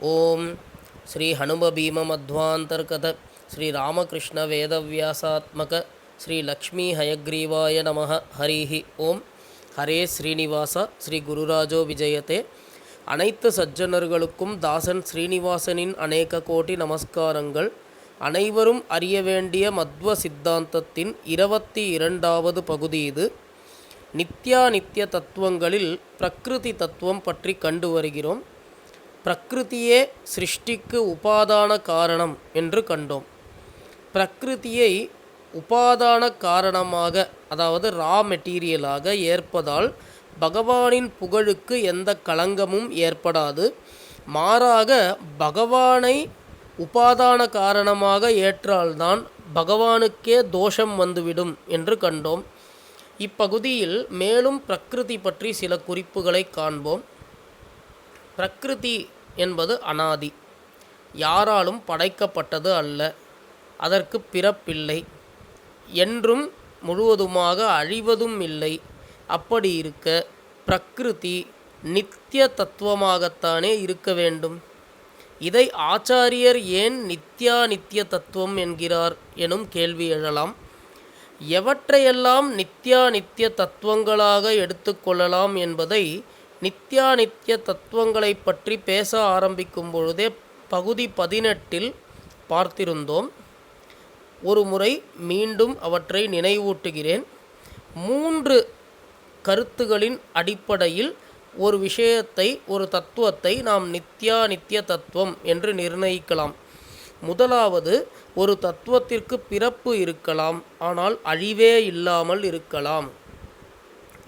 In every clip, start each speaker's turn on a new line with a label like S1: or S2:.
S1: ஓம் ఓం శ్రీ ஸ்ரீ ராமகிருஷ்ண வேதவியாசாத்மக ஸ்ரீ லக்ஷ்மி ஹயக்ரீவாய నమ ஹரிஹி. ஓம். ஹரே ஸ்ரீனிவாசா ஸ்ரீ குருராஜோ விஜயதே. அனைத்து சஜ்ஜனர்களுக்கும் தாசன் ஸ்ரீனிவாசனின் அநேக கோடி நமஸ்காரங்கள். அனைவரும் அறிய வேண்டிய மத்வ சித்தாந்தத்தின் இருபத்தி இரண்டாவது பகுதி இது. நித்யா நித்திய தத்துவங்களில் பிரகிருதி தத்துவம் பற்றி கண்டு வருகிறோம். பிரகிருதியே சிருஷ்டிக்கு உபாதான காரணம் என்று கண்டோம். பிரகிருதியை உபாதான காரணமாக அதாவது ரா மெட்டீரியலாக ஏற்பதால் பகவானின் புகழுக்கு எந்த களங்கமும் ஏற்படாது. மாறாக பகவானை உபாதான காரணமாக ஏற்றால்தான் பகவானுக்கே தோஷம் வந்துவிடும் என்று கண்டோம். இப்பகுதியில் மேலும் பிரகிருதி பற்றி சில குறிப்புகளை காண்போம். பிரகிருதி என்பது அனாதி. யாராலும் படைக்கப்பட்டது அல்ல அதற்கு பிறப்பில்லை. என்றும் முழுவதுமாக அழிவதும் இல்லை. அப்படி இருக்க பிரகிருதி நித்திய தத்துவமாகத்தானே இருக்க வேண்டும். இதை ஆச்சாரியர் ஏன் நித்யா நித்திய தத்துவம் என்கிறார் எனும் கேள்வி எழலாம். எவற்றையெல்லாம் நித்யா நித்திய தத்துவங்களாக எடுத்துக்கொள்ளலாம் என்பதை நித்யாநித்திய தத்துவங்களை பற்றி பேச ஆரம்பிக்கும் பொழுதே பகுதி பதினெட்டில் பார்த்திருந்தோம். ஒரு முறை மீண்டும் அவற்றை நினைவூட்டுகிறேன். மூன்று கருத்துகளின் அடிப்படையில் ஒரு விஷயத்தை ஒரு தத்துவத்தை நாம் நித்யா நித்திய தத்துவம் என்று நிர்ணயிக்கலாம். முதலாவது ஒரு தத்துவத்திற்கு பிறப்பு இருக்கலாம் ஆனால் அழிவே இல்லாமல் இருக்கலாம்.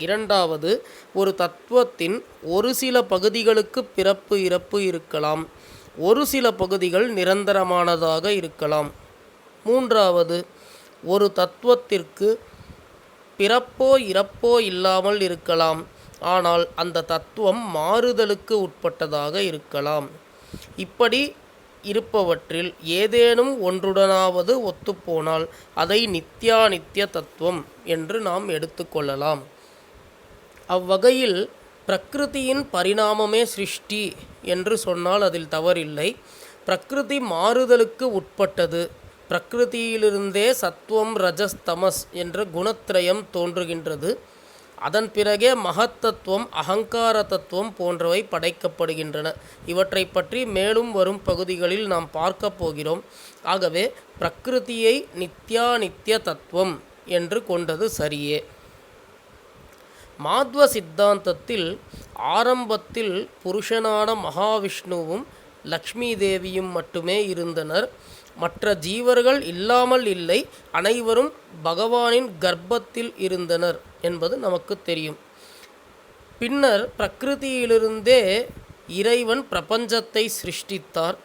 S1: இரண்டாவது ஒரு தத்துவத்தின் ஒரு சில பகுதிகளுக்கு பிறப்பு இறப்பு இருக்கலாம். ஒரு சில பகுதிகள் நிரந்தரமானதாக இருக்கலாம். மூன்றாவது ஒரு தத்துவத்திற்கு பிறப்போ இறப்போ இல்லாமல் இருக்கலாம். ஆனால் அந்த தத்துவம் மாறுதலுக்கு உட்பட்டதாக இருக்கலாம். இப்படி இருப்பவற்றில் ஏதேனும் ஒன்றுடனாவது ஒத்துப்போனால் அதை நித்யா நித்திய தத்துவம் என்று நாம் எடுத்துக்கொள்ளலாம் அவ்வகையில் பிரகிருதியின் பரிணாமமே சிருஷ்டி என்று சொன்னால் அதில் தவறில்லை. பிரகிருதி மாறுதலுக்கு உட்பட்டது. பிரகிருதியிலிருந்தே சத்துவம் ரஜஸ் தமஸ் என்ற குணத்திரயம் தோன்றுகின்றது. அதன் பிறகே மகத்தத்துவம் அகங்கார தத்துவம் போன்றவை படைக்கப்படுகின்றன. இவற்றை பற்றி மேலும் வரும் பகுதிகளில் நாம் பார்க்க போகிறோம். ஆகவே பிரகிருதியை நித்யா நித்திய தத்துவம் என்று கொண்டது சரியே. மாத்வ சித்தாந்தத்தில் ஆரம்பத்தில் புருஷனான மகாவிஷ்ணுவும் லக்ஷ்மி தேவியும் மட்டுமே இருந்தனர். மற்ற ஜீவர்கள் இல்லாமல் இல்லை அனைவரும் பகவானின் கர்ப்பத்தில் இருந்தனர் என்பது நமக்கு தெரியும். பின்னர் பிரகிருதியிலிருந்தே இறைவன் பிரபஞ்சத்தை சிருஷ்டித்தார்.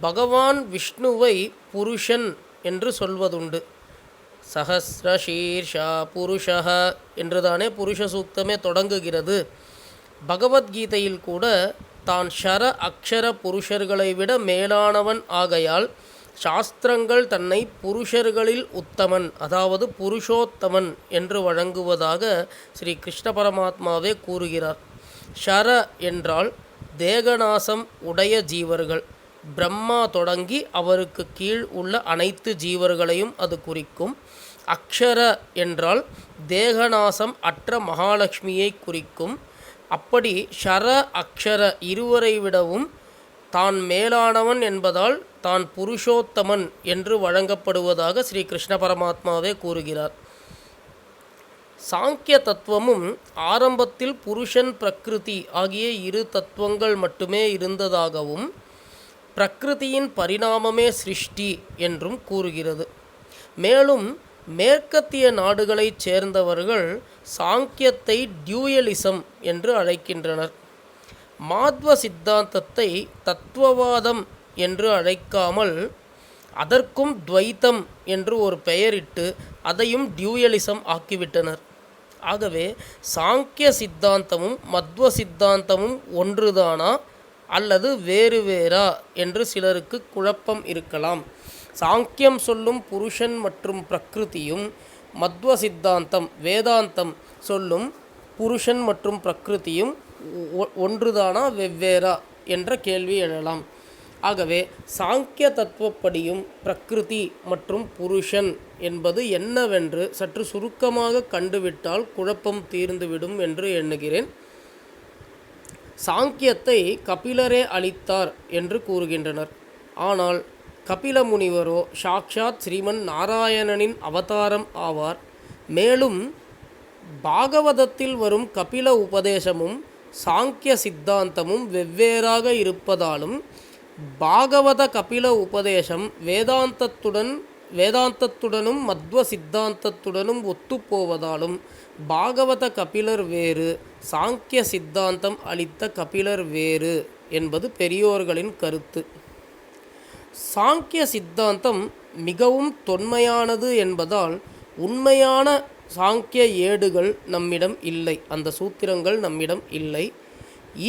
S1: பகவான் விஷ்ணுவை புருஷன் என்று சொல்வதுண்டு. சஹசிரசீர்ஷா புருஷः என்றுதானே புருஷ சூக்தமே தொடங்குகிறது. பகவத்கீதையில் கூட தான் ஷர அக்ஷர புருஷர்களை விட மேலானவன் ஆகையால் சாஸ்திரங்கள் தன்னை புருஷர்களில் உத்தமன் அதாவது புருஷோத்தமன் என்று வழங்குவதாக ஸ்ரீ கிருஷ்ண பரமாத்மாவே கூறுகிறார். ஷர என்றால் தேகநாசம் உடைய ஜீவர்கள். பிரம்மா தொடங்கி அவருக்கு கீழ் உள்ள அனைத்து ஜீவர்களையும் அது குறிக்கும். அக்ஷர என்றால் தேகநாசம் அற்ற மகாலட்சுமியை குறிக்கும். அப்படி ஷர அக்ஷர இருவரை விடவும் தான் மேலானவன் என்பதால் தான் புருஷோத்தமன் என்று வழங்கப்படுவதாக ஸ்ரீ கிருஷ்ண பரமாத்மாவே கூறுகிறார். சாங்கிய தத்துவமும் ஆரம்பத்தில் புருஷன் பிரகிருதி ஆகிய இரு தத்துவங்கள் மட்டுமே இருந்ததாகவும் பிரகிருதியின் பரிணாமமே சிருஷ்டி என்றும் கூறுகிறது. மேலும் மேற்கத்திய நாடுகளைச் சேர்ந்தவர்கள் சாங்கியத்தை டியூயலிசம் என்று அழைக்கின்றனர். மாத்வ சித்தாந்தத்தை தத்துவவாதம் என்று அழைக்காமல் அதற்கும் துவைத்தம் என்று ஒரு பெயரிட்டு அதையும் டியூயலிசம் ஆக்கிவிட்டனர். ஆகவே சாங்கிய சித்தாந்தமும் மத்வ சித்தாந்தமும் ஒன்றுதானா? அல்லது வேறு வேறா என்று சிலருக்கு குழப்பம் இருக்கலாம். சாங்கியம் சொல்லும் புருஷன் மற்றும் பிரகிருதியும் மத்வ சித்தாந்தம் வேதாந்தம் சொல்லும் புருஷன் மற்றும் பிரகிருதியும் ஒ- ஒன்றுதானா வெவ்வேறா என்ற கேள்வி எழலாம். ஆகவே சாங்கிய தத்துவப்படியும் பிரகிருதி மற்றும் புருஷன் என்பது என்னவென்று சற்று சுருக்கமாக கண்டுவிட்டால் குழப்பம் தீர்ந்துவிடும் என்று எண்ணுகிறேன். சாங்கியத்தை கபிலரே அளித்தார் என்று கூறுகின்றனர். ஆனால் கபில முனிவரோ சாக்ஷாத் ஸ்ரீமன் நாராயணனின் அவதாரம் ஆவார். மேலும் பாகவதத்தில் வரும் கபில உபதேசமும் சாங்கிய சித்தாந்தமும் வெவ்வேறாக இருப்பதாலும் பாகவத கபில உபதேசம் வேதாந்தத்துடன் வேதாந்தத்துடனும் மத்வ சித்தாந்தத்துடனும் ஒத்துப்போவதாலும் பாகவத கபிலர் வேறு சாங்கிய சித்தாந்தம் அளித்த கபிலர் வேறு என்பது பெரியோர்களின் கருத்து. சாங்கிய சித்தாந்தம் மிகவும் தொன்மையானது என்பதால் உண்மையான சாங்கிய ஏடுகள் நம்மிடம் இல்லை அந்த சூத்திரங்கள் நம்மிடம் இல்லை.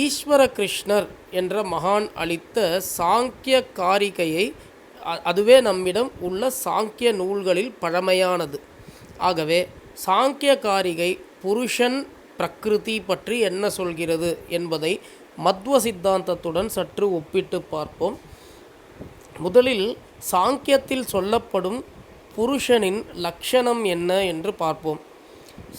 S1: ஈஸ்வர கிருஷ்ணர் என்ற மகான் அளித்த சாங்கிய காரிகையை அதுவே நம்மிடம் உள்ள சாங்கிய நூல்களில் பழமையானது. ஆகவே சாங்கிய காரிகை புருஷன் பிரகிருதி பற்றி என்ன சொல்கிறது என்பதை மத்வ சித்தாந்தத்துடன் சற்று ஒப்பிட்டு பார்ப்போம். முதலில் சாங்கியத்தில் சொல்லப்படும் புருஷனின் லட்சணம் என்ன என்று பார்ப்போம்.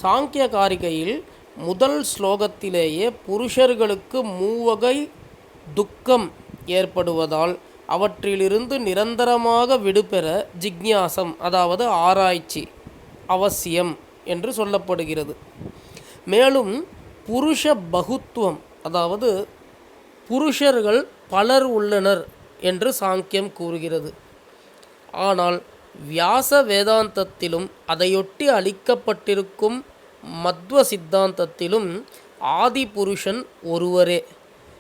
S1: சாங்கிய காரிகையில் முதல் ஸ்லோகத்திலேயே புருஷர்களுக்கு மூவகை துக்கம் ஏற்படுவதால் அவற்றிலிருந்து நிரந்தரமாக விடுபெற ஜிக்ஞாசம் அதாவது ஆராய்ச்சி அவசியம் என்று சொல்லப்படுகிறது. மேலும் புருஷ பகுத்துவம் அதாவது புருஷர்கள் பலர் உள்ளனர் என்று சாங்கியம் கூறுகிறது. ஆனால் வியாச வேதாந்தத்திலும் அதையொட்டி அளிக்கப்பட்டிருக்கும் மத்வ சித்தாந்தத்திலும் ஆதி புருஷன் ஒருவரே.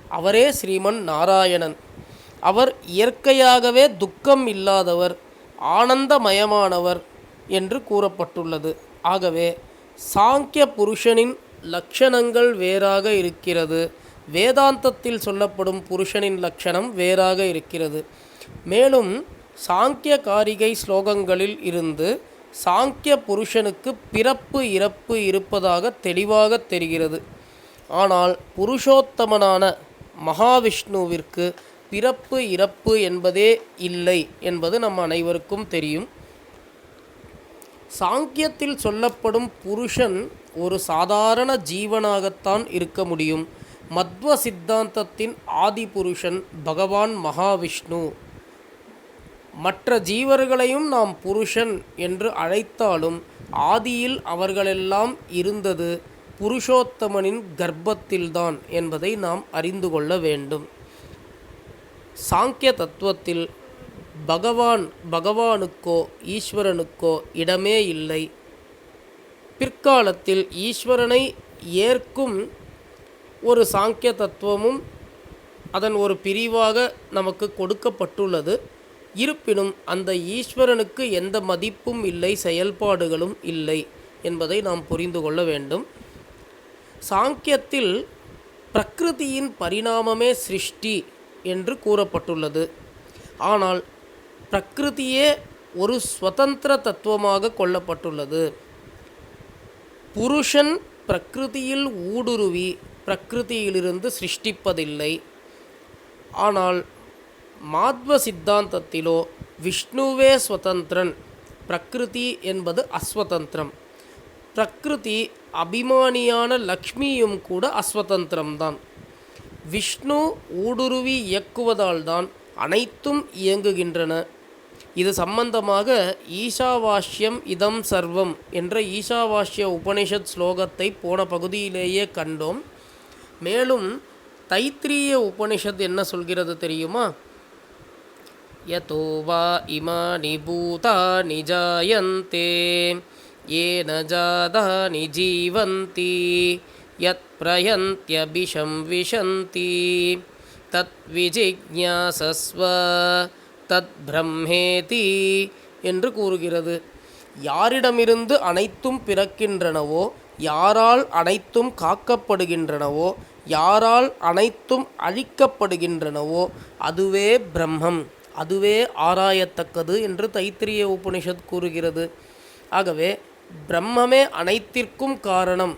S1: அவரே ஸ்ரீமன் நாராயணன். அவர் இயற்கையாகவே துக்கம் இல்லாதவர் ஆனந்தமயமானவர் என்று கூறப்பட்டுள்ளது. ஆகவே சாங்கிய புருஷனின் லட்சணங்கள் வேறாக இருக்கிறது. வேதாந்தத்தில் சொல்லப்படும் புருஷனின் லட்சணம் வேறாக இருக்கிறது. மேலும் சாங்கிய காரிகை ஸ்லோகங்களில் இருந்து சாங்கிய புருஷனுக்கு பிறப்பு இறப்பு இருப்பதாக தெளிவாக தெரிகிறது. ஆனால் புருஷோத்தமனான மகாவிஷ்ணுவிற்கு பிறப்பு இறப்பு என்பதே இல்லை என்பது நம் அனைவருக்கும் தெரியும். சாங்கியத்தில் சொல்லப்படும் புருஷன் ஒரு சாதாரண ஜீவனாகத்தான் இருக்க முடியும். மத்வ சித்தாந்தத்தின் ஆதி புருஷன் பகவான் மகாவிஷ்ணு. மற்ற ஜீவர்களையும் நாம் புருஷன் என்று அழைத்தாலும் ஆதியில் அவர்களெல்லாம் இருந்தது புருஷோத்தமனின் கர்ப்பத்தில்தான் என்பதை நாம் அறிந்து கொள்ள வேண்டும். சாங்கிய தத்துவத்தில் பகவான் பகவானுக்கோ ஈஸ்வரனுக்கோ இடமே இல்லை. பிற்காலத்தில் ஈஸ்வரனை ஏற்கும் ஒரு சாங்கிய தத்துவமும் அதன் ஒரு பிரிவாக நமக்கு கொடுக்கப்பட்டுள்ளது. இருப்பினும் அந்த ஈஸ்வரனுக்கு எந்த மதிப்பும் இல்லை செயல்பாடுகளும் இல்லை என்பதை நாம் புரிந்து கொள்ள வேண்டும். சாங்கியத்தில் பிரகிருதியின் பரிணாமமே சிருஷ்டி. என்று கூறப்பட்டுள்ளது. ஆனால் பிரகிருதியே ஒரு ஸ்வதந்திர தத்துவமாக கொள்ளப்பட்டுள்ளது. புருஷன் பிரகிருதியில் ஊடுருவி பிரகிருதியிலிருந்து சிருஷ்டிப்பதில்லை. ஆனால் மாத்வ சித்தாந்தத்திலோ விஷ்ணுவே ஸ்வதந்திரன் பிரகிருதி என்பது அஸ்வதந்திரம். பிரகிருதி அபிமானியான லக்ஷ்மியும் கூட அஸ்வதந்திரம்தான். விஷ்ணு ஊடுருவி இயக்குவதால்தான் அனைத்தும் இயங்குகின்றன. இது சம்பந்தமாக ஈஷாவாஸ்யம் இதம் சர்வம் என்ற ஈஷாவாஸ்ய உபனிஷத் ஸ்லோகத்தை போன பகுதியிலேயே கண்டோம். மேலும் தைத்திரிய உபனிஷத் என்ன சொல்கிறது தெரியுமா? யதோவா இமானி பூதானி ஜாயந்தே ஏன ஜாதானி ஜீவந்தி जीवन्ति यत्प्रयन्त्यभिशं विशन्ति தத்விஜிக்ஞாசஸ்வ தத்பிரம்மேதி என்று கூறுகிறது யாரிடமிருந்து அனைத்தும் பிறக்கின்றனவோ யாரால் அனைத்தும் காக்கப்படுகின்றனவோ யாரால் அனைத்தும் அழிக்கப்படுகின்றனவோ அதுவே பிரம்மம் அதுவே ஆராயத்தக்கது என்று தைத்திரிய உபனிஷத் கூறுகிறது ஆகவே பிரம்மமே அனைத்திற்கும் காரணம்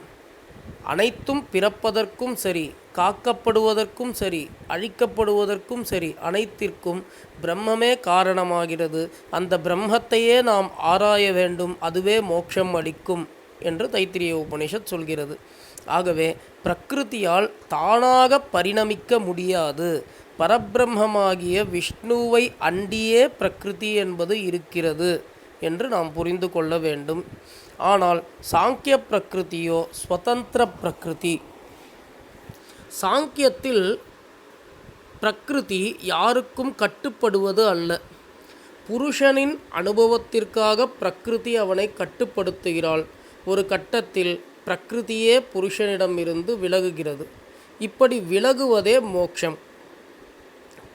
S1: அனைத்தும் பிறப்பதற்கும் சரி காக்கப்படுவதற்கும் சரி அழிக்கப்படுவதற்கும் சரி அனைத்திற்கும் பிரம்மமே காரணமாகிறது. அந்த பிரம்மத்தையே நாம் ஆராய வேண்டும் அதுவே மோட்சம் அளிக்கும் என்று தைத்திரிய உபனிஷத் சொல்கிறது. ஆகவே பிரகிருதியால் தானாக பரிணமிக்க முடியாது. பரபிரம்மமாகிய விஷ்ணுவை அண்டியே பிரகிருதி என்பது இருக்கிறது என்று நாம் புரிந்து கொள்ள வேண்டும். ஆனால் சாங்கிய பிரகிருதியோ ஸ்வதந்திர பிரகிருதி சாங்கியத்தில் பிரகிருதி யாருக்கும் கட்டுப்படுவது அல்ல. புருஷனின் அனுபவத்திற்காக பிரகிருதி அவனை கட்டுப்படுத்துகிறாள். ஒரு கட்டத்தில் பிரகிருதியே புருஷனிடமிருந்து விலகுகிறது. இப்படி விலகுவதே மோட்சம்.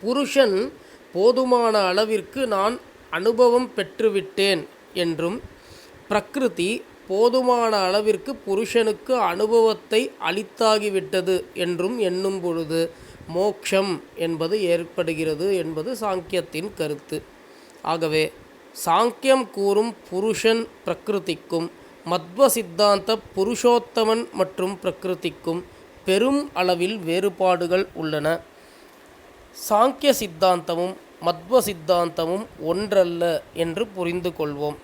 S1: புருஷன் போதுமான அளவிற்கு நான் அனுபவம் பெற்றுவிட்டேன் என்றும் பிரகிருதி போதுமான அளவிற்கு புருஷனுக்கு அனுபவத்தை அளித்தாகிவிட்டது என்றும் எண்ணும் பொழுது மோக்ஷம் என்பது ஏற்படுகிறது என்பது சாங்கியத்தின் கருத்து. ஆகவே சாங்கியம் கூறும் புருஷன் பிரகிருதிக்கும் மத்வ சித்தாந்த புருஷோத்தமன் மற்றும் பிரகிருதிக்கும் பெரும் அளவில் வேறுபாடுகள் உள்ளன. சாங்கிய சித்தாந்தமும் மத்வ சித்தாந்தமும் ஒன்றல்ல என்று புரிந்து கொள்வோம்.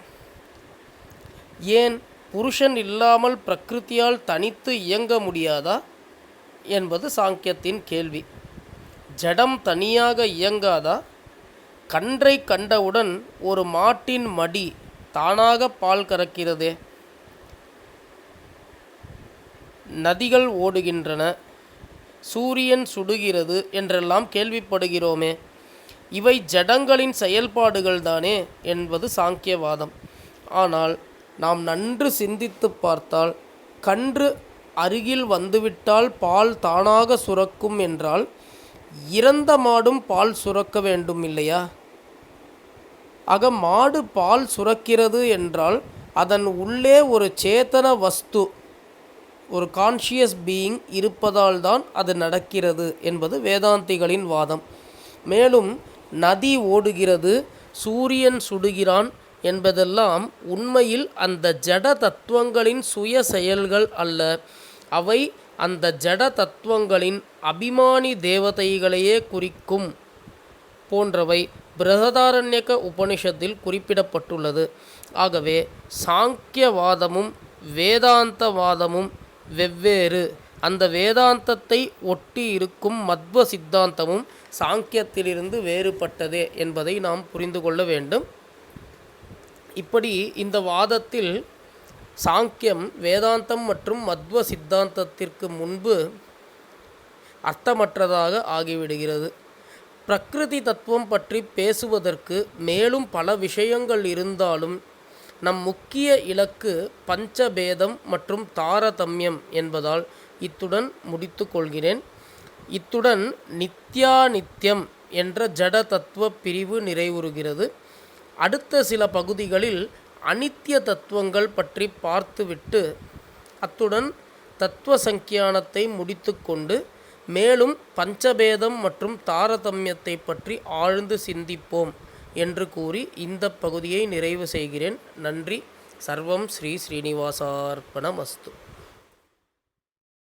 S1: ஏன் புருஷன் இல்லாமல் பிரகிருத்தியால் தனித்து இயங்க முடியாதா என்பது சாங்கியத்தின் கேள்வி. ஜடம் தனியாக இயங்காதா? கன்றை கண்டவுடன் ஒரு மாட்டின் மடி தானாக பால் கறக்கிறதே. நதிகள் ஓடுகின்றன. சூரியன் சுடுகிறது என்றெல்லாம் கேள்விப்படுகிறோமே. இவை ஜடங்களின் செயல்பாடுகள் தானே என்பது சாங்கியவாதம். ஆனால் நாம் நன்று சிந்தித்து பார்த்தால் கன்று அருகில் வந்துவிட்டால் பால் தானாக சுரக்கும் என்றால் இறந்த மாடும் பால் சுரக்க வேண்டும் இல்லையா? ஆக மாடு பால் சுரக்கிறது என்றால் அதன் உள்ளே ஒரு சேத்தன வஸ்து ஒரு கான்ஷியஸ் பீயிங் இருப்பதால் தான் அது நடக்கிறது என்பது வேதாந்திகளின் வாதம். மேலும் நதி ஓடுகிறது சூரியன் சுடுகிறான் என்பதெல்லாம் உண்மையில் அந்த ஜட தத்துவங்களின் சுய செயல்கள் அல்ல. அவை அந்த ஜட தத்துவங்களின் அபிமானி தேவதைகளையே குறிக்கும் போன்றவை பிரகதாரண்யக உபனிஷத்தில் குறிப்பிடப்பட்டுள்ளது. ஆகவே சாங்கியவாதமும் வேதாந்தவாதமும் வெவ்வேறு. அந்த வேதாந்தத்தை ஒட்டி இருக்கும் மத்வ சித்தாந்தமும் சாங்கியத்திலிருந்து வேறுபட்டதே என்பதை நாம் புரிந்து கொள்ள வேண்டும். இப்படி இந்த வாதத்தில் சாங்கியம் வேதாந்தம் மற்றும் மத்வ சித்தாந்தத்திற்கு முன்பு அர்த்தமற்றதாக ஆகிவிடுகிறது. பிரகிருதி தத்துவம் பற்றி பேசுவதற்கு மேலும் பல விஷயங்கள் இருந்தாலும் நம் முக்கிய இலக்கு பஞ்சபேதம் மற்றும் தாரதமியம் என்பதால் இத்துடன் முடித்து கொள்கிறேன். இத்துடன் நித்யாநித்யம் என்ற ஜட தத்துவ பிரிவு நிறைவுறுகிறது. அடுத்த சில பகுதிகளில் அனித்திய தத்துவங்கள் பற்றி பார்த்துவிட்டு அத்துடன் தத்துவ சங்கியானத்தை முடித்துக்கொண்டு மேலும் பஞ்சபேதம் மற்றும் தாரதமியத்தை பற்றி ஆழ்ந்து சிந்திப்போம் என்று கூறி இந்த பகுதியை நிறைவு செய்கிறேன். நன்றி. சர்வம் ஸ்ரீ ஸ்ரீனிவாசார்ப்பணமஸ்து